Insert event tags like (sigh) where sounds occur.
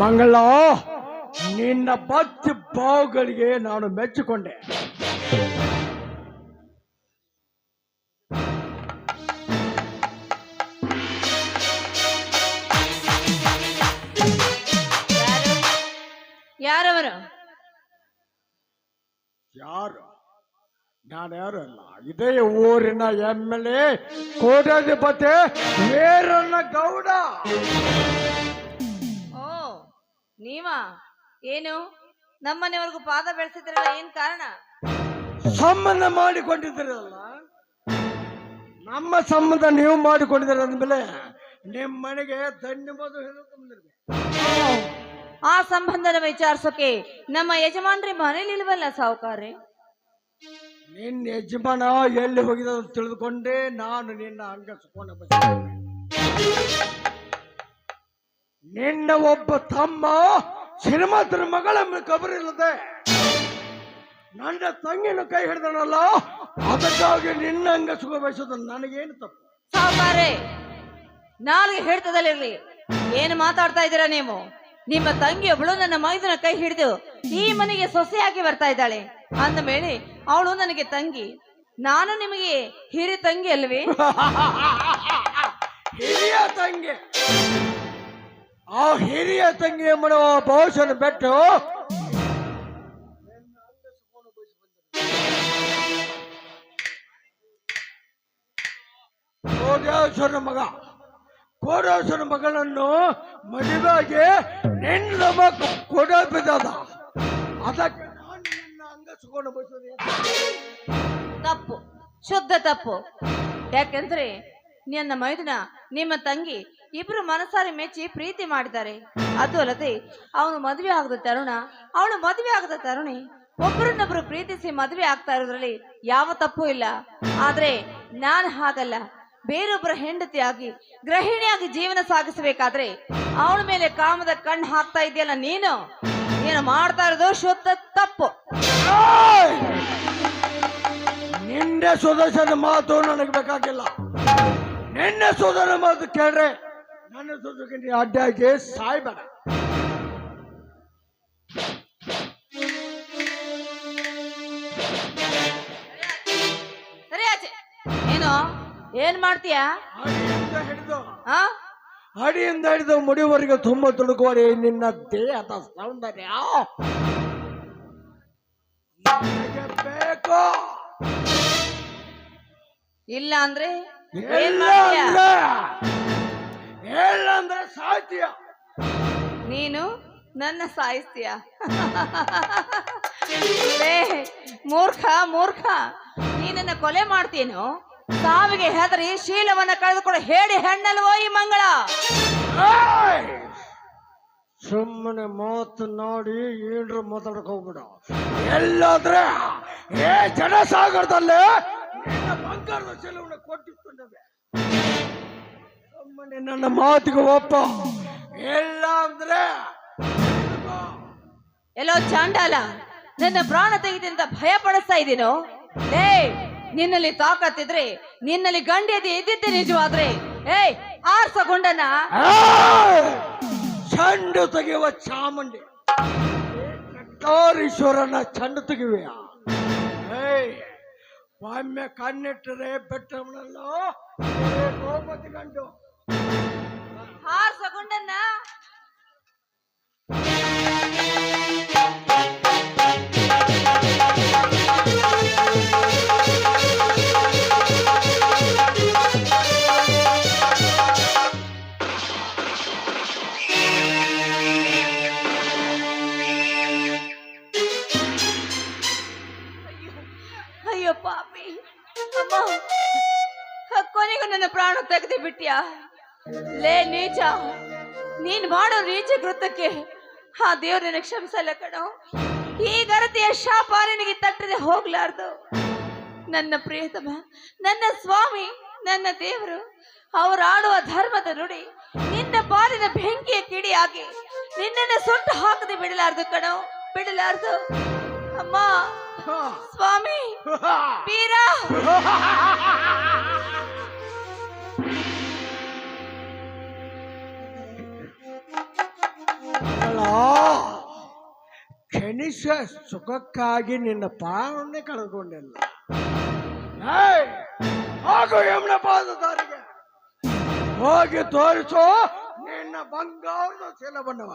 ಮಂಗಳ ನಿನ್ನ ಬತ್ತಿ ಬಾವುಗಳಿಗೆ ನಾನು ಮೆಚ್ಚಿಕೊಂಡೆ. ಯಾರು ಯಾರವರು? ಯಾರು? ನಾನು ಯಾರು ಅಲ್ಲ? ಇದೇ ಊರಿನ ಎಂ ಎಲ್ ಎ ಕೋಟಾಧಿಪತಿ ವೀರಣ್ಣ ಗೌಡ. ನೀವಾ? ಏನು? ನಮ್ಮನೆವರೆಗೂ ಪಾದ ಬೆಳೆಸಿದ್ರಲ್ಲ ಏನ್ ಕಾರಣ? ಸಂಬಂಧ ಮಾಡಿಕೊಂಡಿದ್ದೀರಲ್ಲ. ನಮ್ಮ ಸಂಬಂಧ ನೀವು ಮಾಡಿಕೊಂಡಿದ್ದೀರ ಅಂದ್ಮೇಲೆ ನಿಮ್ಮ ಮನೆಗೆ ದಂಡ ಮದು ಬಂದಿರ್ಬೇಕು. ಆ ಸಂಬಂಧನ ವಿಚಾರಿಸೋಕೆ ನಮ್ಮ ಯಜಮಾನ್ರಿ ಮನೇಲಿ ಇಲ್ವಲ್ಲ ಸಾವುಕಾರಿ ನಿನ್ನ ಯಜಮಾನ ಎಲ್ಲಿ ಹೋಗಿದ ತಿಳಿದುಕೊಂಡೇ ನಾನು ನಿನ್ನ ಅಂಗ ಬಂದೆ ನಿನ್ನ ಒಬ್ಬ ತಮ್ಮ ಶ್ರೀಮಂತರ ಮಗಳ ಕಬರಿಲ್ಲದೆ ನನ್ನ ತಂಗಿನ ಕೈ ಹಿಡ್ದನಲ್ಲ? ಅದಕ್ಕಾಗಿ ನಿನ್ನ ಸುಖ ಬಯಸೋದು ನನಗೇನು ತಪ್ಪು? ಸಾಮಾರೆ ನಾಲ್ಗೆ ಹೇಳ್ತದಲ್ಲಿರ್ಲಿ ಏನು ಮಾತಾಡ್ತಾ ಇದ್ದೀರಾ ನೀವು? ನಿಮ್ಮ ತಂಗಿ ಅವಳು ನನ್ನ ಮೈದನ ಕೈ ಹಿಡಿದು ಈ ಮನೆಗೆ ಸೊಸೆಯಾಗಿ ಬರ್ತಾ ಇದ್ದಾಳೆ. ಅಂದ ಮೇಲೆ ಅವಳು ನನಗೆ ತಂಗಿ. ನಾನು ನಿಮಗೆ ಹಿರಿ ತಂಗಿ ಅಲ್ವೇ? (laughs) ಹಿರಿಯ ತಂಗಿ. ಆ ಹಿರಿಯ ತಂಗಿ ಮಾಡುವ ಬಹುಶನ ಬೆಟ್ಟು ಕೋಟ್ಯಾಶ್ವರ ಮಗ ಕೋಟ್ಯಾಶ್ವರ ಮಗಳನ್ನು ಮದುವೆಗೆ ನಿನ್ನ ಮಗ ಕೊಡ ಬಿದ್ದದ ಅದಕ್ಕೆ ನಾನು ನಿನ್ನ ಅಂಗಸ್ಕೊಂಡು ಬಯಸೋದು ತಪ್ಪು, ಶುದ್ಧ ತಪ್ಪು. ಯಾಕೆಂದ್ರೆ ನನ್ನ ಮೈದುನ ನಿಮ್ಮ ತಂಗಿ ಇಬ್ರು ಮನಸಾರಿ ಮೆಚ್ಚಿ ಪ್ರೀತಿ ಮಾಡಿದ್ದಾರೆ. ಅದು ಅಲ್ಲದೆ ಅವನು ಮದುವೆ ಆಗದ ತರುಣ ಅವಳು ಮದುವೆ ಆಗದ ತರುಣಿ ಒಬ್ಬರನ್ನೊಬ್ರು ಪ್ರೀತಿಸಿ ಮದುವೆ ಆಗ್ತಾ ಇರೋದ್ರಲ್ಲಿ ಯಾವ ತಪ್ಪು ಇಲ್ಲ. ಆದ್ರೆ ನಾನು ಹಾಗಲ್ಲ. ಬೇರೊಬ್ಬರ ಹೆಂಡತಿಯಾಗಿ, ಗೃಹಿಣಿಯಾಗಿ ಜೀವನ ಸಾಗಿಸಬೇಕಾದ್ರೆ ಅವಳ ಮೇಲೆ ಕಾಮದ ಕಣ್ಣು ಹಾಕ್ತಾ ಇದೆಯಲ್ಲ ನೀನು? ನೀನು ಮಾಡ್ತಾ ಇರೋದು ಶುದ್ಧ ತಪ್ಪು. ಏಯ್! ಸ್ವದೇಶದ ಮಾತು ನನಗೆ ಬೇಕಾಗಿಲ್ಲ. ನಿನ್ನೆ ಸೋದರ ಮಾತು ಕೇಳ್ರೆ ನನ್ನ ನೀ ಅಡ್ಡಾಗಿ ಸಾಯ್ಬೇಡ. ಸರಿ ಆಚೆ ಏನು? ಏನ್ ಮಾಡ್ತೀಯಾ? ಹಿಡಿದು ಆ? ಅಡಿಯಿಂದ ಹಿಡಿದು ಮುಡಿವರೆಗೆ ತುಂಬ ತುಳುಕುವರೆ ನಿನ್ನ ದೇಹದ ಸೌಂದರ್ಯ. ಬೇಕು. ಇಲ್ಲ ಅಂದ್ರೆ? ಇಲ್ಲ ಅಂದ್ರೆ ಇಲ್ಲ ಅಂದ್ರೆ ಸಾಯ್ತೀಯ. ನೀನು ನನ್ನ ಸಾಹಿತ್ಯ ಲೇ, ಮೂರ್ಖ ಮೂರ್ಖ. ನೀನನ್ನ ಕೊಲೆ ಮಾಡ್ತೀನೋ ಸಾವಿಗೆ ಹೆದರಿ ಶೀಲವನ್ನ ಕಳೆದುಕೊಂಡು ಹೇಳಿ ಹೆಣ್ಣಲ್ವೋ ಈ ಮಂಗಳ? ಏಯ್! ಸುಮ್ಮನೆ ಮಾತು ನೋಡಿ ಏನ್ರ ಮಾತಾಡಕ್ ಹೋಗ್ಬಿಡ. ಎಲ್ಲಾದ್ರೆ ಏ ಜನಸಾಗರದಲ್ಲೇ ನಿನ್ನ ಚೆಲುವನ್ನ ಸುಮ್ಮನೆ ನನ್ನ ಮಾತಿಗೆ ಒಪ್ಪ. ಎಲ್ಲ ಅಂದ್ರೆ ಎಲ್ಲೋ ಚಾಂಡಾಲ ನನ್ನ ಪ್ರಾಣ ತೆಗೆದಿಂದ ಭಯ ಪಡಿಸ್ತಾ ಇದ್ದೀನೋ ಲೇ ನಿನ್ನಲ್ಲಿ ತಾಕತ್ತಿದ್ರೆ ನಿನ್ನಲ್ಲಿ ಗಂಡಿಯದಿ ಇದ್ದಿದ್ದೆ ನಿಜವಾದ್ರೆ? ಏಯ್ ಆರ್ಸ ಗುಂಡನ? ಚಂಡು ತೆಗೆಯುವ ಚಾಮುಂಡಿ. ಕಟ್ಟಾರೀಶ್ವರನ ಚಂಡು ತೆಗೆಯುವ ಏಯ್. ಒಮ್ಮೆ ಕಣ್ಣಿಟ್ಟರೆ ಬೆಟ್ಟವನಲ್ಲ ಗೋಪತಿ ಗಂಡು. ಆರ್ಸಗೊಂಡನ್ನ ಅಯ್ಯೋ ಪಾಪಿ. ಅಮ್ಮ ಕೊನೆಗೂ ನನ್ನ ಪ್ರಾಣ ತೆಗೆದು ಬಿಟ್ಯಾ? ಲೇ ನೀಚ, ನೀನ್ ಮಾಡೋ ನೀಚ ಕೃತಕ್ಕೆ ಆ ದೇವ್ರ ನನಗೆ ಕ್ಷಮಿಸಲ್ಲ ಕಣೋ. ಈ ಗರತಿಯ ಶಾಪ ನಿನಗೆ ತಟ್ಟದೆ ಹೋಗ್ಲಾರ್ದು. ನನ್ನ ಪ್ರಿಯತಮ, ನನ್ನ ಸ್ವಾಮಿ, ನನ್ನ ದೇವರು, ಅವರು ಆಡುವ ಧರ್ಮದ ನುಡಿ, ನಿನ್ನ ಬಾಲಿನ ಬೆಂಕಿಯ ಕಿಡಿಯಾಗಿ ನಿನ್ನನ್ನು ಸುಟ್ಟು ಹಾಕದೆ ಬಿಡಲಾರ್ದು ಕಣೋ, ಬಿಡಲಾರ್ದು. ಅಮ್ಮ. ಸ್ವಾಮಿ ವೀರ ಕ್ಷಣಿಸ ಸುಖಕ್ಕಾಗಿ ನಿನ್ನ ಪ್ರಾಣವನ್ನೇ ಕಳೆದುಕೊಂಡಿಲ್ಲ! ಹೋಗು ಯಮುನ ಪಾದದಾರಿಗೆ ಹೋಗಿ ತೋರಿಸೋ ನಿನ್ನ ಬಂಗಾರದ ಶಿಲಬಣ್ಣವ